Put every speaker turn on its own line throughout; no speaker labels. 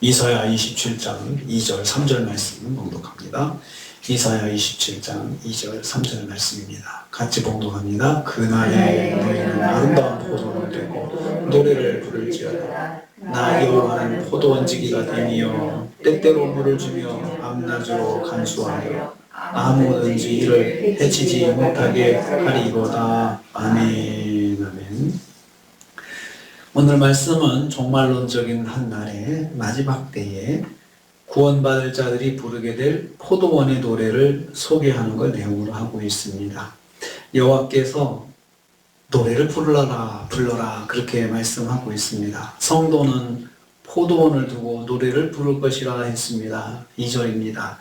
이사야 27장 2절 3절 말씀 봉독합니다. 이사야 27장 2절 3절 말씀입니다. 같이 봉독합니다. 그날에 너희는 아름다운 포도를 되고 노래를 부를지어다. 나 여호와는 포도원지기가 되며 때때로 물을 주며 밤낮으로 간수하여 아무든지 이를 해치지 못하게 하리로다. 아멘 오늘 말씀은 종말론적인 한 날의 마지막 때에 구원받을 자들이 부르게 될 포도원의 노래를 소개하는 걸 내용으로 하고 있습니다. 여호와께서 노래를 불러라 불러라 그렇게 말씀하고 있습니다. 성도는 포도원을 두고 노래를 부를 것이라 했습니다. 2절입니다.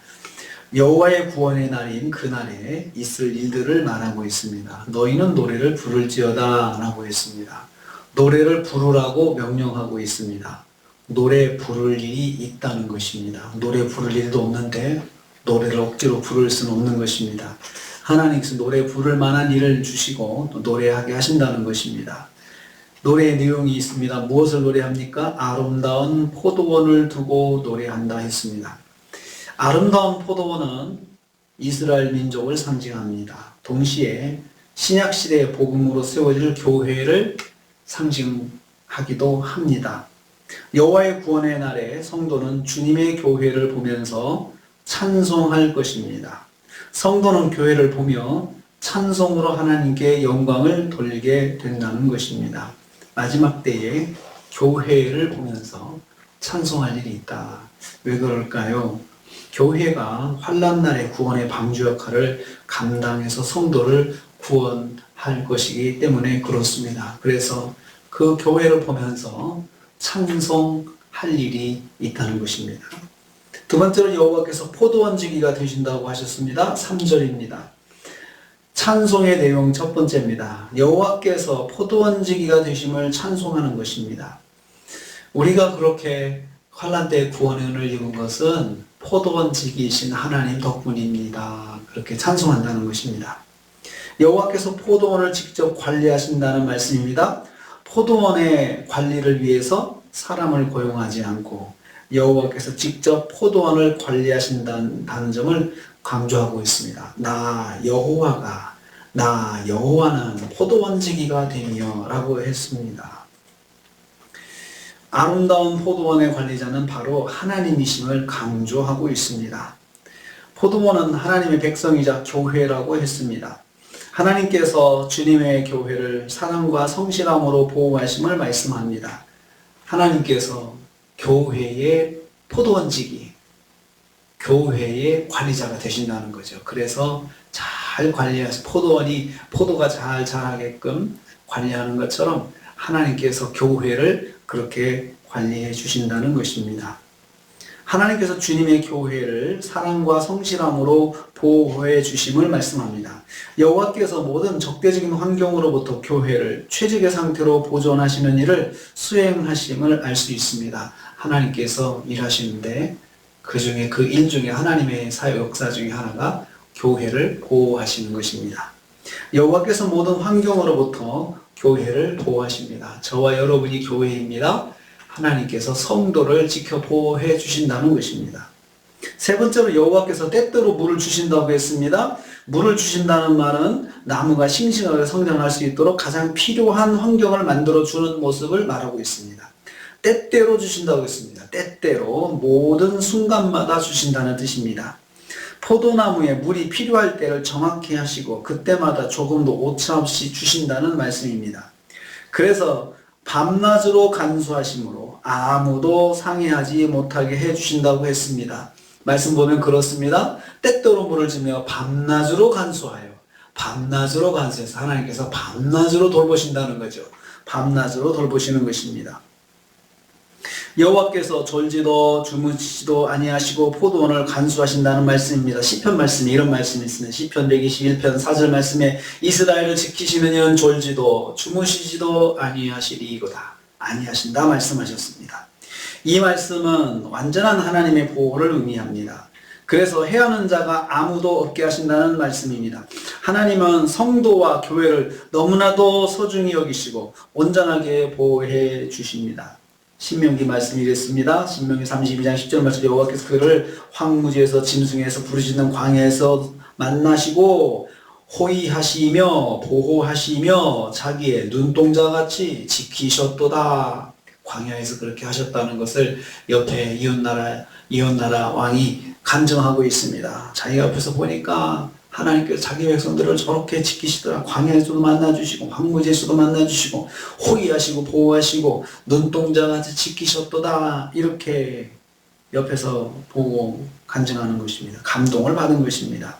여호와의 구원의 날인 그날에 있을 일들을 말하고 있습니다. 너희는 노래를 부를지어다 라고 했습니다. 노래를 부르라고 명령하고 있습니다. 노래 부를 일이 있다는 것입니다. 노래 부를 일도 없는데 노래를 억지로 부를 수는 없는 것입니다. 하나님께서 노래 부를 만한 일을 주시고 또 노래하게 하신다는 것입니다. 노래의 내용이 있습니다. 무엇을 노래합니까? 아름다운 포도원을 두고 노래한다 했습니다. 아름다운 포도원은 이스라엘 민족을 상징합니다. 동시에 신약 시대의 복음으로 세워질 교회를 상징하기도 합니다. 여호와의 구원의 날에 성도는 주님의 교회를 보면서 찬송할 것입니다. 성도는 교회를 보며 찬송으로 하나님께 영광을 돌리게 된다는 것입니다. 마지막 때에 교회를 보면서 찬송할 일이 있다. 왜 그럴까요? 교회가 환란 날의 구원의 방주 역할을 감당해서 성도를 구원 할 것이기 때문에 그렇습니다. 그래서 그 교회를 보면서 찬송할 일이 있다는 것입니다. 두 번째로 여호와께서 포도원지기가 되신다고 하셨습니다. 3절입니다. 찬송의 내용 첫 번째입니다. 여호와께서 포도원지기가 되심을 찬송하는 것입니다. 우리가 그렇게 환란 때 구원의 은을 입은 것은 포도원지기이신 하나님 덕분입니다. 그렇게 찬송한다는 것입니다. 여호와께서 포도원을 직접 관리하신다는 말씀입니다. 포도원의 관리를 위해서 사람을 고용하지 않고 여호와께서 직접 포도원을 관리하신다는 점을 강조하고 있습니다. 나 여호와가 나 여호와는 포도원지기가 되며라고 했습니다. 아름다운 포도원의 관리자는 바로 하나님이심을 강조하고 있습니다. 포도원은 하나님의 백성이자 교회라고 했습니다. 하나님께서 주님의 교회를 사랑과 성실함으로 보호하심을 말씀합니다. 하나님께서 교회의 포도원지기, 교회의 관리자가 되신다는 거죠. 그래서 잘 관리해서 포도원이 포도가 잘 자라게끔 관리하는 것처럼 하나님께서 교회를 그렇게 관리해 주신다는 것입니다. 하나님께서 주님의 교회를 사랑과 성실함으로 보호해 주심을 말씀합니다. 여호와께서 모든 적대적인 환경으로부터 교회를 최적의 상태로 보존하시는 일을 수행하심을 알 수 있습니다. 하나님께서 일하시는데 그 중에 그 일 중에 하나님의 사역 역사 중에 하나가 교회를 보호하시는 것입니다. 여호와께서 모든 환경으로부터 교회를 보호하십니다. 저와 여러분이 교회입니다. 하나님께서 성도를 지켜 보호해 주신다는 것입니다. 세 번째로 여호와께서 때때로 물을 주신다고 했습니다. 물을 주신다는 말은 나무가 싱싱하게 성장할 수 있도록 가장 필요한 환경을 만들어 주는 모습을 말하고 있습니다. 때때로 주신다고 했습니다. 때때로 모든 순간마다 주신다는 뜻입니다. 포도나무에 물이 필요할 때를 정확히 하시고 그때마다 조금도 오차 없이 주신다는 말씀입니다. 그래서 밤낮으로 간수하심으로 아무도 상해하지 못하게 해 주신다고 했습니다. 말씀 보면 그렇습니다. 때때로 물을 주며 밤낮으로 간수하여 밤낮으로 간수해서 하나님께서 밤낮으로 돌보신다는 거죠. 밤낮으로 돌보시는 것입니다. 여호와께서 졸지도 주무시지도 아니하시고 포도원을 간수하신다는 말씀입니다. 시편 말씀에 이런 말씀이 있습니다. 시편 121편 4절 말씀에 이스라엘을 지키시는 이는 졸지도 주무시지도 아니하시리이거다. 아니하신다 말씀하셨습니다. 이 말씀은 완전한 하나님의 보호를 의미합니다. 그래서 해하는 자가 아무도 없게 하신다는 말씀입니다. 하나님은 성도와 교회를 너무나도 소중히 여기시고 온전하게 보호해 주십니다. 신명기 말씀이 이랬습니다. 신명기 32장 10절 말씀 여호와께서 그를 황무지에서 짐승에서 부르짖는 광야에서 만나시고 호의하시며 보호하시며 자기의 눈동자 같이 지키셨도다. 광야에서 그렇게 하셨다는 것을 옆에 이웃나라 이웃나라 왕이 간증하고 있습니다. 자기 앞에서 보니까 하나님께서 자기 백성들을 저렇게 지키시더라. 광야에서도 만나주시고 황무지에서도 만나주시고 호의하시고 보호하시고 눈동자같이 지키셨도다. 이렇게 옆에서 보고 간증하는 것입니다. 감동을 받은 것입니다.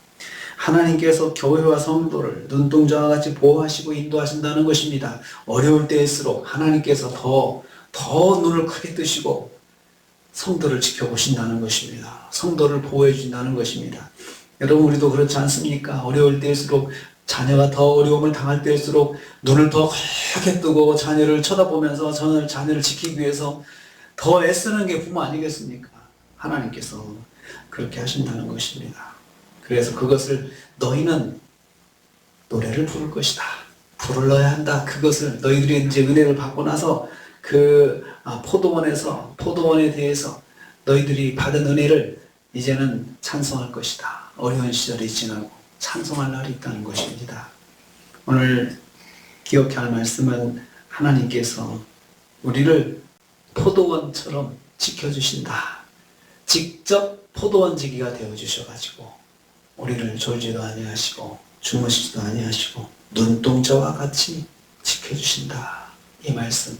하나님께서 교회와 성도를 눈동자와 같이 보호하시고 인도하신다는 것입니다. 어려울 때일수록 하나님께서 더, 더 눈을 크게 뜨시고 성도를 지켜보신다는 것입니다. 성도를 보호해 준다는 것입니다. 여러분, 우리도 그렇지 않습니까? 어려울 때일수록 자녀가 더 어려움을 당할 때일수록 눈을 더 크게 뜨고 자녀를 쳐다보면서 저는 자녀를 지키기 위해서 더 애쓰는 게 부모 아니겠습니까? 하나님께서 그렇게 하신다는 것입니다. 그래서 그것을 너희는 노래를 부를 것이다. 부르러야 한다. 그것을 너희들이 이제 은혜를 받고 나서 그 아, 포도원에서 포도원에 대해서 너희들이 받은 은혜를 이제는 찬송할 것이다. 어려운 시절이 지나고 찬송할 날이 있다는 것입니다. 오늘 기억해야 할 말씀은 하나님께서 우리를 포도원처럼 지켜주신다. 직접 포도원지기가 되어 주셔가지고 우리를 졸지도 아니하시고 주무시지도 아니하시고 눈동자와 같이 지켜주신다. 이 말씀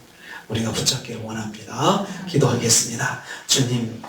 우리가 붙잡기를 원합니다. 기도하겠습니다. 주님